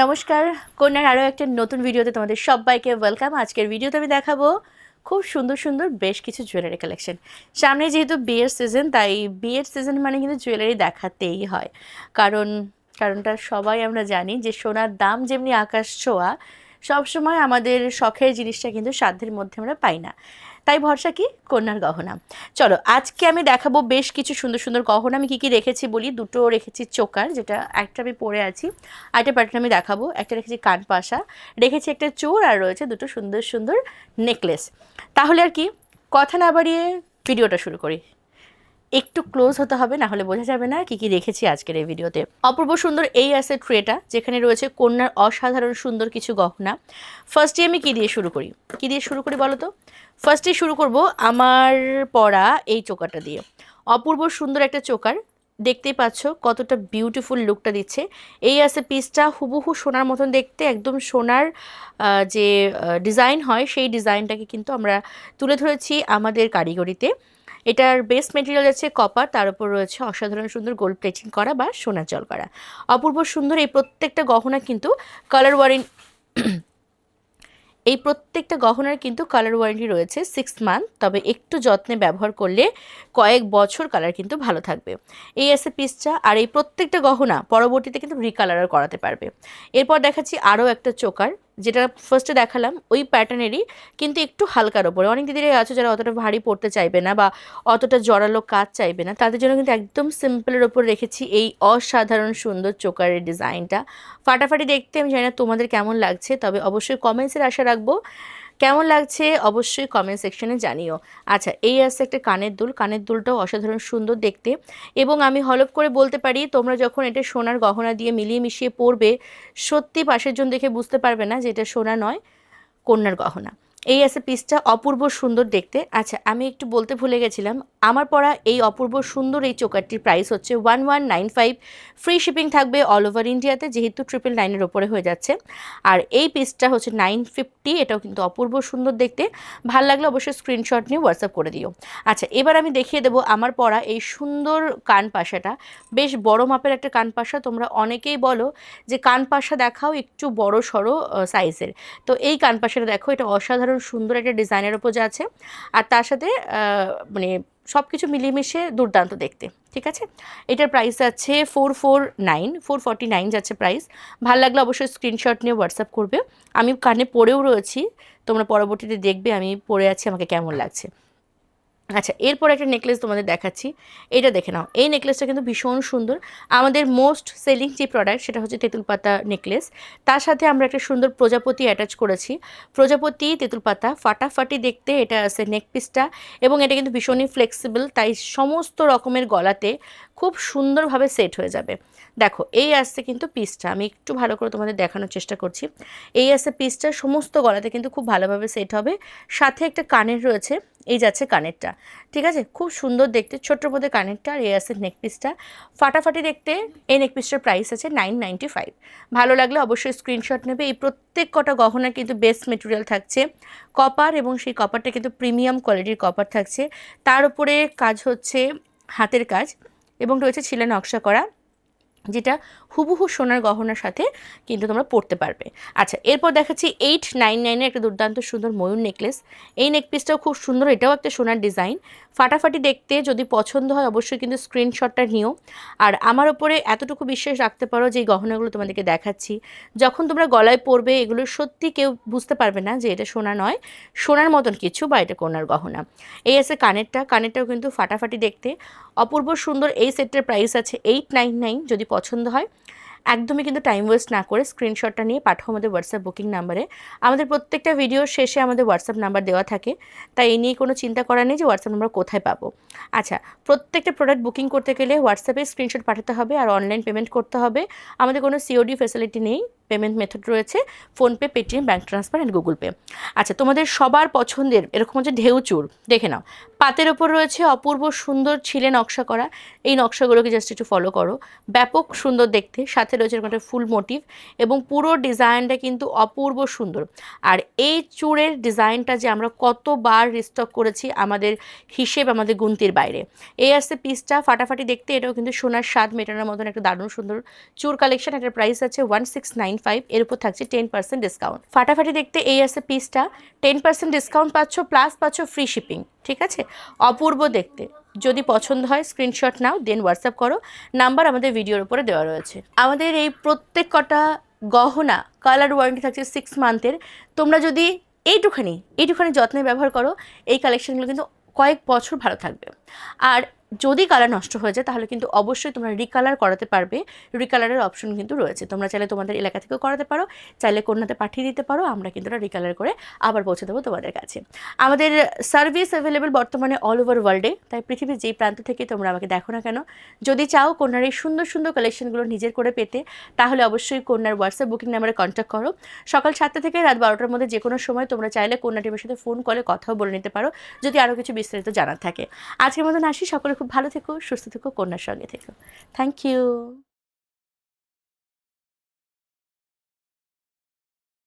নমস্কার, কন্যার আরও একটা নতুন ভিডিওতে তোমাদের সবাইকে ওয়েলকাম আজকের ভিডিওতে আমি দেখাবো খুব সুন্দর সুন্দর বেশ কিছু জুয়েলারি কালেকশন সামনে যেহেতু বিয়ের সিজন তাই বিয়ের সিজন মানে কিন্তু জুয়েলারি দেখাতেই হয়। কারণ, কারণটা সবাই আমরা জানি যে সোনার দাম যেমনি আকাশ ছোঁয়া সবসময় আমাদের শখের জিনিসটা কিন্তু সাধ্যের মধ্যে আমরা পাই না। তাই ভরসা কি? কন্যার গহনা। চলো, আজকে আমি দেখাবো বেশ কিছু সুন্দর সুন্দর গহনা। আমি কী কী রেখেছি বলি? দুটো রেখেছি চোকার, যেটা একটা আমি পরে আছি। আরেকটা প্যাটার্ন আমি দেখাবো। একটা রেখেছি কানপাশা রেখেছি একটা চোর আর রয়েছে দুটো সুন্দর সুন্দর নেকলেস তাহলে আর কি, কথা না বাড়িয়ে ভিডিওটা শুরু করি। একটু ক্লোজ হতে হবে না হলে বোঝা যাবে না কি কি রেখেছি আজকের এই ভিডিওতে অপূর্ব সুন্দর এই আছে ট্রেটা যেখানে রয়েছে কন্যার অসাধারণ সুন্দর কিছু গহনা। ফার্স্টে আমি কি দিয়ে শুরু করি? কি দিয়ে শুরু করি বলো তো ফার্স্টে শুরু করব আমার পরা এই চোকাটা দিয়ে। অপূর্ব সুন্দর একটা চোকার, দেখতেই পাচ্ছ কতটা বিউটিফুল লুকটা দিচ্ছে। এই আছে পিসটা হুবহু সোনার মতন দেখতে, একদম সোনার যে ডিজাইন হয়, সেই ডিজাইনটাকে কিন্তু আমরা তুলে ধরেছি আমাদের কারিগরিতে। এটার বেস্ট মেটেরিয়াল আছে কপার তার উপর রয়েছে অসাধারণ সুন্দর গোল্ড প্লেটিং করা বা সোনা জল করা। অপূর্ব সুন্দর এই প্রত্যেকটা গহনা কিন্তু কালার ওয়ারেন্টি এই প্রত্যেকটা গহনার কিন্তু কালার ওয়ারেন্টি রয়েছে সিক্স মান্থ তবে একটু যত্নে ব্যবহার করলে কয়েক বছর কালার কিন্তু ভালো থাকবে। এই আছে পিসটা আর এই প্রত্যেকটা গহনা পরবর্তীতে কিন্তু রিকালার করাতে পারবে। এরপর দেখাচ্ছি আরও একটা চোকার। যেটা ফার্স্টে দেখালাম, ওই প্যাটার্নেরই কিন্তু একটু হালকার ওপরে। অনেক দিদিরাই আছে যারা অতটা ভারী পড়তে চাইবে না বা অতটা জড়ালো কাজ চাইবে না। তাদের জন্য কিন্তু একদম সিম্পলের ওপর রেখেছি এই অসাধারণ সুন্দর চোকারের ডিজাইনটা ফাটাফাটি দেখতে, আমি জানি না তোমাদের কেমন লাগছে, তবে অবশ্যই কমেন্টসের আশা রাখব। কেমন লাগছে অবশ্যই কমেন্ট সেকশনে জানিও। আচ্ছা এই আছে একটা কানের দুল। কানের দুলটাও অসাধারণ সুন্দর দেখতে। এবং আমি হলপ করে বলতে পারি, তোমরা যখন এটা সোনার গহনা দিয়ে মিলিয়ে মিশিয়ে পরবে, সত্যি পাশের জন দেখে বুঝতে পারবে না যে এটা সোনা নয়, কন্যার গহনা। এই আছে পিসটা অপূর্ব সুন্দর দেখতে। আচ্ছা আমি একটু বলতে ভুলে গেছিলাম। আমার পরা এই অপূর্ব সুন্দর এই চোকারটির প্রাইস হচ্ছে one one nine five free shipping থাকবে অল ওভার ইন্ডিয়াতে যেহেতু ট্রিপল নাইনের ওপরে হয়ে যাচ্ছে। আর এই পিসটা হচ্ছে নাইন ফিফটি এটাও কিন্তু অপূর্ব সুন্দর দেখতে। ভালো লাগলে অবশ্যই স্ক্রিনশট নিয়ে হোয়াটসঅ্যাপ করে দিও। আচ্ছা এবার আমি দেখিয়ে দেবো আমার পরা এই সুন্দর কান পাশাটা। বেশ বড় মাপের একটা কান পাশা, তোমরা অনেকেই বলো যে কান পাশা দেখাও একটু বড় সড়ো সাইজের তো এই কান পাশাটা দেখো, এটা অসাধারণ সুন্দর একটা ডিজাইনের ওপর আছে। আর তার সাথে মানে সব কিছু মিলিয়ে দুর্দান্ত দেখতে, ঠিক আছে? এটার প্রাইস যাচ্ছে four four nine four forty nine যাচ্ছে প্রাইস ভালো লাগলে অবশ্যই স্ক্রিনশট নিয়ে হোয়াটসঅ্যাপ করবে। আমি কানে পরেও রয়েছি, তোমরা পরবর্তীতে দেখবে, আমি পরে আছি, আমাকে কেমন লাগছে। আচ্ছা এরপর একটা নেকলেস তোমাদের দেখাচ্ছি। এটা দেখে নাও। এই নেকলেসটা কিন্তু ভীষণ সুন্দর। আমাদের মোস্ট সেলিং যে প্রোডাক্ট সেটা হচ্ছে তেঁতুল পাতা নেকলেস তার সাথে আমরা একটা সুন্দর প্রজাপতি অ্যাটাচ করেছি। প্রজাপতি, তেঁতুল পাতা, ফাটাফাটি দেখতে এটা আছে নেক পিসটা এবং এটা কিন্তু ভীষণই ফ্লেক্সিবল তাই সমস্ত রকমের গলাতে খুব সুন্দরভাবে সেট হয়ে যাবে। দেখো, এই আসছে কিন্তু পিসটা আমি একটু ভালো করে তোমাদের দেখানোর চেষ্টা করছি। এই আসছে পিসটা সমস্ত গলাতে কিন্তু খুব ভালোভাবে সেট হবে। সাথে একটা কানের রয়েছে। এই যাচ্ছে কানেরটা। ঠিক আছে? খুব সুন্দর দেখতে ছোট্ট মধ্যে কানেরটা আর আছে নেকপিসটা ফাটাফাটি দেখতে, এই নেকপিসটার প্রাইস আছে নাইন নাইনটি ফাইভ ভালো লাগলে অবশ্যই স্ক্রিনশট নেবে। এই প্রত্যেক কটা গহনার কিন্তু বেস্ট মেটেরিয়াল থাকছে। কপার এবং সেই কপারটা কিন্তু প্রিমিয়াম কোয়ালিটির কপার থাকছে। তার উপরে কাজ হচ্ছে হাতের কাজ এবং রয়েছে ছিলে নকশা করা। যেটা হুবহু সোনার গহনার সাথে কিন্তু তোমরা পরতে পারবে। আচ্ছা এরপর দেখাচ্ছি এইট নাইন নাইনের একটা দুর্দান্ত সুন্দর ময়ূর নেকলেস এই নেকপিসটাও খুব সুন্দর, এটাও একটা সোনার ডিজাইন ফাটাফাটি দেখতে যদি পছন্দ হয় অবশ্যই কিন্তু স্ক্রিনশটটা নিও। আর আমার ওপরে এতটুকু বিশ্বাস রাখতে পারো যে এই গহনাগুলো তোমাদেরকে দেখাচ্ছি। যখন তোমরা গলায় পরবে, এগুলো সত্যি কেউ বুঝতে পারবে না যে এটা সোনা নয়, সোনার মতন কিছু বা এটা কোনার গহনা। এই আছে কানেরটা, কানেরটাও কিন্তু ফাটাফাটি দেখতে। অপূর্ব সুন্দর এই সেটটার প্রাইস আছে এইট নাইন নাইন যদি পছন্দ হয়। একদমই কিন্তু টাইম ওয়েস্ট না করে স্ক্রিনশটটা নিয়ে পাঠাও আমাদের হোয়াটসঅ্যাপ বুকিং নাম্বারে আমাদের প্রত্যেকটা ভিডিওর শেষে আমাদের হোয়াটসঅ্যাপ নাম্বার দেওয়া থাকে। তাই এই নিয়ে কোনো চিন্তা করা নেই যে হোয়াটসঅ্যাপ নাম্বার কোথায় পাবো। আচ্ছা প্রত্যেকটা প্রোডাক্ট বুকিং করতে গেলে হোয়াটসঅ্যাপে স্ক্রিনশট পাঠাতে হবে আর অনলাইন পেমেন্ট করতে হবে। আমাদের কোনো সিওডি ফ্যাসিলিটি নেই। পেমেন্ট মেথড রয়েছে, PhonePe, Paytm bank transfer and Google Pay. আচ্ছা তোমাদের সবার পছন্দের, এরকম হচ্ছে ঢেউচুর দেখে নাও। পাতের ওপর রয়েছে অপূর্ব সুন্দর ছিলে নকশা করা, এই নকশাগুলোকে জাস্ট একটু ফলো করো। ব্যাপক সুন্দর দেখতে, সাথে রয়েছে এরকম একটা ফুল মোটিভ এবং পুরো ডিজাইনটা কিন্তু অপূর্ব সুন্দর। আর এই চূড়ের ডিজাইনটা যে আমরা কতবার রিস্টক করেছি আমাদের হিসেব, আমাদের গুনতির বাইরে। এই আসছে পিসটা ফাটাফাটি দেখতে এটাও কিন্তু সোনার স্বাদ মেটানোর মতন একটা দারুণ সুন্দর চুর কালেকশন এটার প্রাইস আছে ওয়ান সিক্স নাইন ফাইভ এর উপর থাকছে টেন পার্সেন্ট ডিসকাউন্ট ফাটাফাটি দেখতে এই আছে পিসটা টেন পার্সেন্ট ডিসকাউন্ট পাচ্ছ প্লাস পাচ্ছ ফ্রি শিপিং ঠিক আছে? অপূর্ব দেখতে। যদি পছন্দ হয় স্ক্রিনশট নাও দেন হোয়াটসঅ্যাপ করো। নাম্বার আমাদের ভিডিওর উপরে দেওয়া রয়েছে। আমাদের এই প্রত্যেক কটা গহনা কালার ওয়ারেন্টি থাকছে সিক্স মান্থের তোমরা যদি এইটুখানি এইটুখানি যত্নে ব্যবহার করো, এই কালেকশানগুলো কিন্তু কয়েক বছর ভালো থাকবে। আর যদি কালার নষ্ট হয়ে যায়, তাহলে কিন্তু অবশ্যই তোমরা রিকালার করাতে পারবে। রিকালারের অপশন কিন্তু রয়েছে। তোমরা চাইলে তোমাদের এলাকা থেকেও করাতে পারো, চাইলে কন্যাতে পাঠিয়ে দিতে পারো। আমরা কিন্তু রিকালার করে আবার পৌঁছে দেবো তোমাদের কাছে। আমাদের সার্ভিস অ্যাভেলেবেল বর্তমানে অল ওভার ওয়ার্ল্ডে তাই পৃথিবীর যেই প্রান্ত থেকে তোমরা আমাকে দেখো না কেন, যদি চাও কন্যার এই সুন্দর সুন্দর কালেকশনগুলো নিজের করে পেতে, তাহলে অবশ্যই কন্যার হোয়াটসঅ্যাপ বুকিং নাম্বারে কন্ট্যাক্ট করো। সকাল সাতটা থেকে রাত বারোটার মধ্যে যে কোনো সময় তোমরা চাইলে কন্যা টিমের সাথে ফোন কলে কথাও বলে নিতে পারো, যদি আরও কিছু বিস্তারিত জানার থাকে। আজকের মতন আসি। সকলে খুব ভালো থেকো সুস্থ থেকো কন্যার সঙ্গে থেকো। Thank you